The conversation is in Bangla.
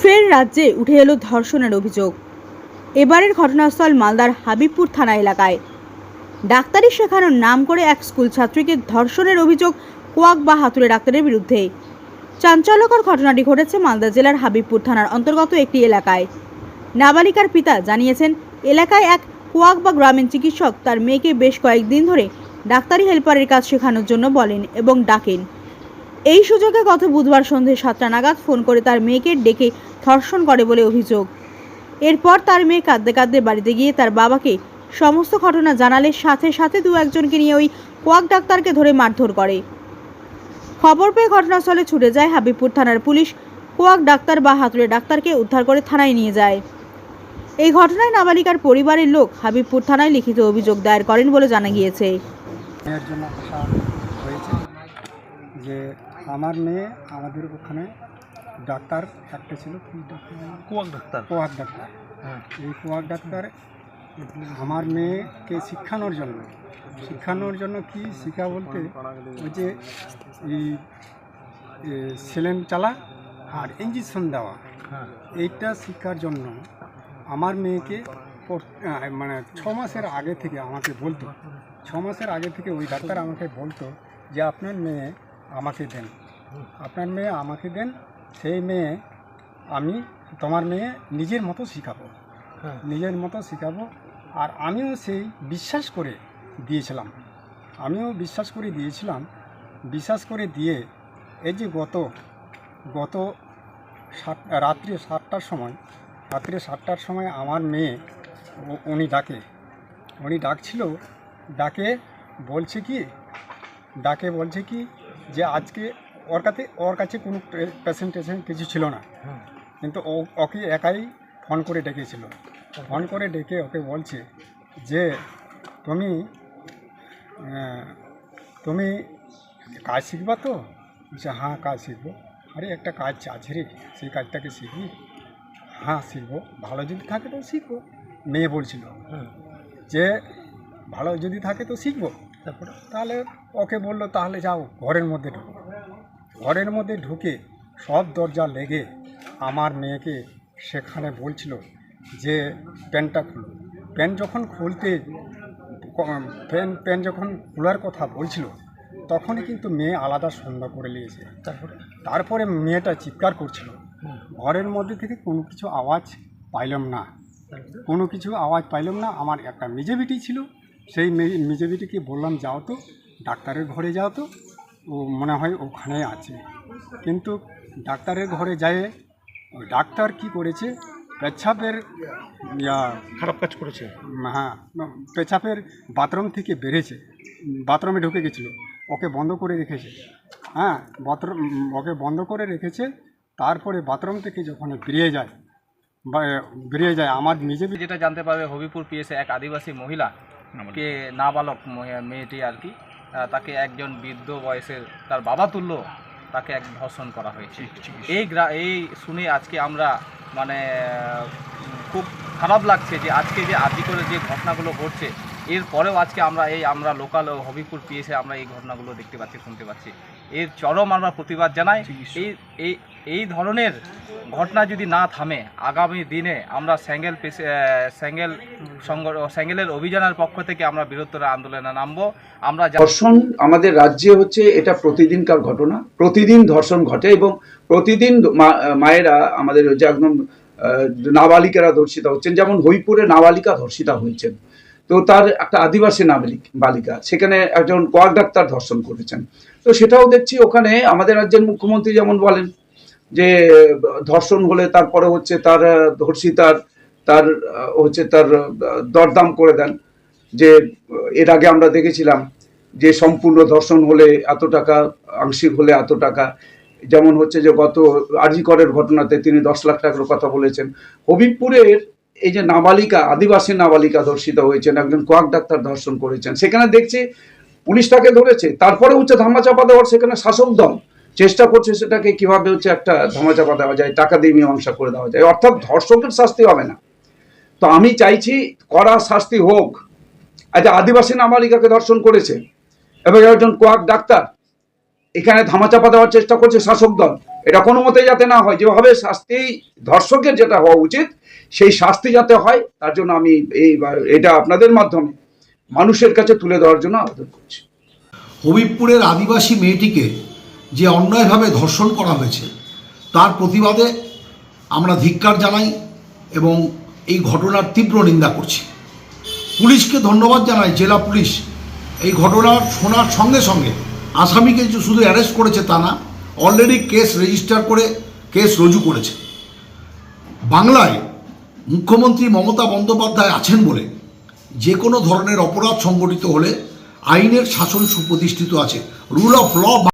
ফের রাজ্যে উঠে এলো ধর্ষণের অভিযোগ। এবারের ঘটনাস্থল মালদার হাবিবপুর থানা এলাকায়। ডাক্তারি শেখানোর নাম করে এক স্কুল ছাত্রীকে ধর্ষণের অভিযোগ কোয়াক বা হাতুড়ে ডাক্তারের বিরুদ্ধে। চাঞ্চল্যকর ঘটনাটি ঘটেছে মালদা জেলার হাবিবপুর থানার অন্তর্গত একটি এলাকায়। নাবালিকার পিতা জানিয়েছেন, এলাকায় এক কোয়াক বা গ্রামীণ চিকিৎসক তার মেয়েকে বেশ কয়েকদিন ধরে ডাক্তারি হেল্পারের কাজ শেখানোর জন্য বলেন এবং ডাকেন। এই সুযোগে গত বুধবার সন্ধে সাতটা নাগাদ ফোন করে তার মেয়েকে ডেকে ধর্ষণ করে বলে অভিযোগ। এরপর তার মেয়ে কাঁদতে কাঁদতে বাড়িতে গিয়ে তার বাবাকে সমস্ত ঘটনা জানালে সাথে সাথে দু একজনকে নিয়ে ওই কোয়াক ডাক্তারকে ধরে মারধর করে। খবর পেয়ে ঘটনাস্থলে ছুটে যায় হাবিবপুর থানার পুলিশ। কোয়াক ডাক্তার বা হাতুড়ে ডাক্তারকে উদ্ধার করে থানায় নিয়ে যায়। এই ঘটনায় নাবালিকার পরিবারের লোক হাবিবপুর থানায় লিখিত অভিযোগ দায়ের করেন বলে জানা গিয়েছে। যে আমার মেয়ে আমাদের ওখানে ডাক্তার একটা ছিল কি doctor? Quack doctor. Quack doctor. হ্যাঁ। এই কোয়াক ডাক্তার আমার মেয়েকে শিক্ষানোর জন্য। শিক্ষানোর জন্য কি শিক্ষা বলতে ওই যে এই সেলেন চালা আর ইঞ্জেকশন দেওয়া। হ্যাঁ। এইটা শিক্ষার জন্য আমার মেয়েকে মানে ছ মাসের আগে থেকে আমাকে বলতো। ছ মাসের আগে থেকে ওই ডাক্তার আমাকে বলতো যে আপনার মেয়ে আমাকে দেন। আপনার মেয়ে আমাকে দেন সেই মেয়ে আমি তোমার মেয়ে নিজের মতো শেখাবো। হ্যাঁ। নিজের মতো শেখাবো। আর আমিও সেই বিশ্বাস করে দিয়েছিলাম। আমিও বিশ্বাস করে দিয়েছিলাম। বিশ্বাস করে দিয়ে এই যে গত গত সাত রাত্রি সাতটার সময় রাত্রি সাতটার সময় আমার মেয়ে উনি ডাকে। উনি ডাকছিল ডাকে বলছে কি? ডাকে বলছে কি? যে আজকে ওর কাছে ওর কাছে কোনো পেশেন্ট টেশেন্ট কিছু ছিল না। হ্যাঁ। কিন্তু ও ওকে একাই ফোন করে ডেকেছিল। ফোন করে ডেকে ওকে বলছে যে তুমি তুমি কাজ শিখবা তো? বলছে হ্যাঁ কাজ শিখব। আরে একটা কাজ আছে রে সেই কাজটাকে শিখবি? হ্যাঁ শিখব। ভালো যদি থাকে তো শিখব। মেয়ে বলছিল হ্যাঁ। যে ভালো যদি থাকে তো শিখব। তারপরে তাহলে ওকে বলল তাহলে যাও ঘরের মধ্যে ঢুকো। ঘরের মধ্যে ঢুকে সব দরজা লেগে আমার মেয়েকে সেখানে বলছিল যে প্যান্টটা খুলো। প্যান্ট যখন খুলতে প্যান প্যান্ট যখন খোলার কথা বলছিল তখনই কিন্তু মেয়ে আলাদা সন্ধ্যা করে নিয়েছে। তারপরে? তারপরে মেয়েটা চিৎকার করছিল। ঘরের মধ্যে থেকে কোনো কিছু আওয়াজ পাইলাম না। কোনো কিছু আওয়াজ পাইলাম না। আমার একটা মেজে বিটি ছিল। সেই মে- মেজে বিটিকে বললাম যাও তো ডাক্তারের ঘরে যাও তো। ও মনে হয় ওখানে আছে। কিন্তু ডাক্তারের ঘরে যায় ওই ডাক্তার কি করেছে? পেচ্ছাপের ইয়া খারাপ কাজ করেছে। হ্যাঁ পেছাপের বাথরুম থেকে বেড়েছে বাথরুমে ঢুকে গেছিল। ওকে বন্ধ করে রেখেছে। হ্যাঁ বাথরুম ওকে বন্ধ করে রেখেছে। তারপরে বাথরুম থেকে যখন বেরিয়ে যায় বা বেরিয়ে যায় আমার নিজে যেটা জানতে পারবে হবিপুর পিএসে এক আদিবাসী মহিলা কে নাবালক মেয়েটি আর কি তাকে একজন বৃদ্ধ বয়সের তার বাবা তুল্য তাকে এক ধর্ষণ করা হয়েছে। এই গ্রা এই শুনে আজকে আমরা মানে খুব খারাপ লাগছে যে আজকে যে আদি করে যে ঘটনাগুলো ঘটছে এরপরেও আজকে আমরা এই আমরা লোকাল হবিপুর পিএসে আমরা এই ঘটনাগুলো দেখতে পাচ্ছি শুনতে পাচ্ছি। এর চরম আমরা প্রতিবাদ জানাই। এই এই এই ধরনের ঘটনা যদি না থামে, আগামী দিনে আমরা স্যাঙ্গেল স্যাঙ্গেল স্যাঙ্গেলের অভিযানের পক্ষ থেকে আমরা বৃহত্তর আন্দোলনে নামবো। আমরা ধর্ষণ আমাদের রাজ্যে হচ্ছে এটা প্রতিদিনকার ঘটনা। প্রতিদিন ধর্ষণ ঘটে এবং প্রতিদিন মায়েরা আমাদের যে একদম নাবালিকারা ধর্ষিতা হচ্ছেন। যেমন হইপুরে নাবালিকা ধর্ষিতা হয়েছেন। তো তার একটা আদিবাসী নাবালিক, বালিকা, সেখানে একজন কোয়াক ডাক্তার ধর্ষণ করেছেন। তো সেটাও দেখছি ওখানে আমাদের রাজ্যের মুখ্যমন্ত্রী যেমন বলেন যে ধর্ষণ হলে তারপরে হচ্ছে তার ধর্ষিতার তার হচ্ছে তার দরদাম করে দেন। যে এর আগে আমরা দেখেছিলাম যে সম্পূর্ণ ধর্ষণ হলে এত টাকা, আংশিক হলে এত টাকা। যেমন হচ্ছে যে গত আজিকরের ঘটনাতে তিনি দশ লাখ টাকার কথা বলেছেন। হবিবপুরের এই যে নাবালিকা, আদিবাসী নাবালিকা ধর্ষিত হয়েছেন, একজন কোয়াক ডাক্তার ধর্ষণ করেছেন। সেখানে দেখছি পুলিশ তাকে ধরেছে। তারপরে হচ্ছে ধামাচাপা দেওয়ার সেখানে শাসক দল চেষ্টা করছে সেটাকে কীভাবে হচ্ছে একটা ধামাচাপা দেওয়া যায়, টাকা দিয়ে মীমাংসা করে দেওয়া যায়, অর্থাৎ ধর্ষকের শাস্তি হবে না। তো আমি চাইছি কড়া শাস্তি হোক। আচ্ছা আদিবাসী নাবালিকাকে ধর্ষণ করেছে, এবং একজন কোয়াক ডাক্তার এখানে ধামাচাপা দেওয়ার চেষ্টা করছে শাসক দল। এটা কোনো মতে যাতে না হয়, যেভাবে শাস্তি ধর্ষকের যেটা হওয়া উচিত, সেই শাস্তি যাতে হয়, তার জন্য আমি এই এটা আপনাদের মাধ্যমে মানুষের কাছে তুলে দেওয়ার জন্য আবেদন করছি। হবিবপুরের আদিবাসী মেয়েটিকে যে অন্যায়ভাবে ধর্ষণ করা হয়েছে, তার প্রতিবাদে আমরা ধিক্কার জানাই এবং এই ঘটনার তীব্র নিন্দা করছি। পুলিশকে ধন্যবাদ জানাই, জেলা পুলিশ। এই ঘটনার শোনার সঙ্গে সঙ্গে আসামিকে যে শুধু অ্যারেস্ট করেছে তা না অলরেডি কেস রেজিস্টার করে কেস রুজু করেছে। বাংলায় মুখ্যমন্ত্রী মমতা বন্দ্যোপাধ্যায় আছেন বলে যে কোনো ধরনের অপরাধ সংগঠিত হলে আইনের শাসন সুপ্রতিষ্ঠিত আছে। Rule of law